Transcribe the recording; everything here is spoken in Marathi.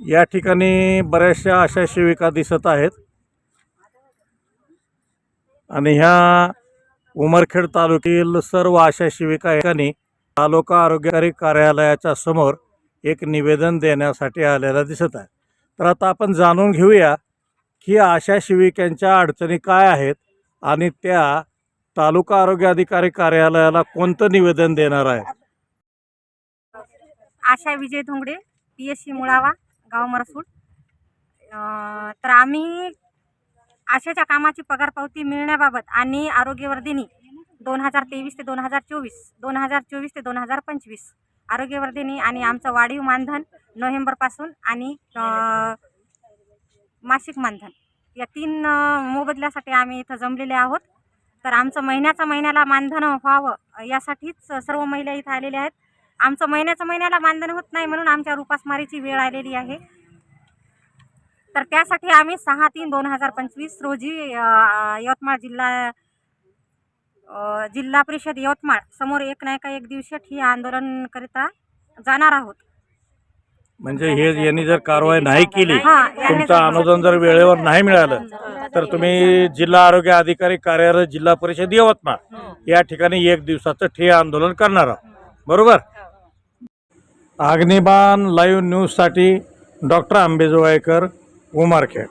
या ठिकाणी बऱ्याचशा अशा सेविका दिसत आहेत. आणि ह्या उमरखेड तालुक्यातील सर्व आशा शिविका ठिकाणी तालुका आरोग्यकारी कार्यालयाच्या समोर एक निवेदन देण्यासाठी आलेला दिसत आहे. तर आता आपण जाणून घेऊया की आशा शिविकांच्या अडचणी काय आहेत आणि त्या तालुका आरोग्य अधिकारी कार्यालयाला कोणतं निवेदन देणार आहे Asha Vijay Dhongade P S C Mulawa. गाव मरसूड तर आम्ही आशाच्या कामाची पगार पावती मिळण्याबाबत आणि आरोग्यवर्धिनी दोन हजार तेवीस ते दोन हजार चोवीस दोन हजार चोवीस ते दोन हजार पंचवीस आरोग्यवर्धिनी आणि आमचं वाढीव मानधन नोव्हेंबरपासून आणि मासिक मानधन. या तीन मोबदल्यासाठी आम्ही इथं जमलेले आहोत. तर आमचं महिन्याचं महिन्याला मानधन व्हावं यासाठीच सर्व महिला इथं आलेल्या आहेत. आमचं महिन्याचं महिन्याला मानधन होत नाही म्हणून आमच्या उपासमारीची वेळ आलेली आहे. तर त्यासाठी आम्ही सहा तीन दोन हजार पंचवीस रोजी यवतमाळ जिल्हा जिल्हा परिषद यवतमाळ समोर एक नाही का एक दिवशी ठिय्या आंदोलन करिता जाणार आहोत. म्हणजे हे यांनी जर कारवाई नाही केली हा, तुमचं अनुदान जर वेळेवर नाही मिळालं तर तुम्ही जिल्हा आरोग्य अधिकारी कार्यालय जिल्हा परिषद यवतमाळ या ठिकाणी एक दिवसाचं ठिय्या आंदोलन करणार आहोत. बरोबर? अग्निबाण लाईव्ह न्यूजसाठी डॉक्टर आंबेजोगाईकर उमारखेड.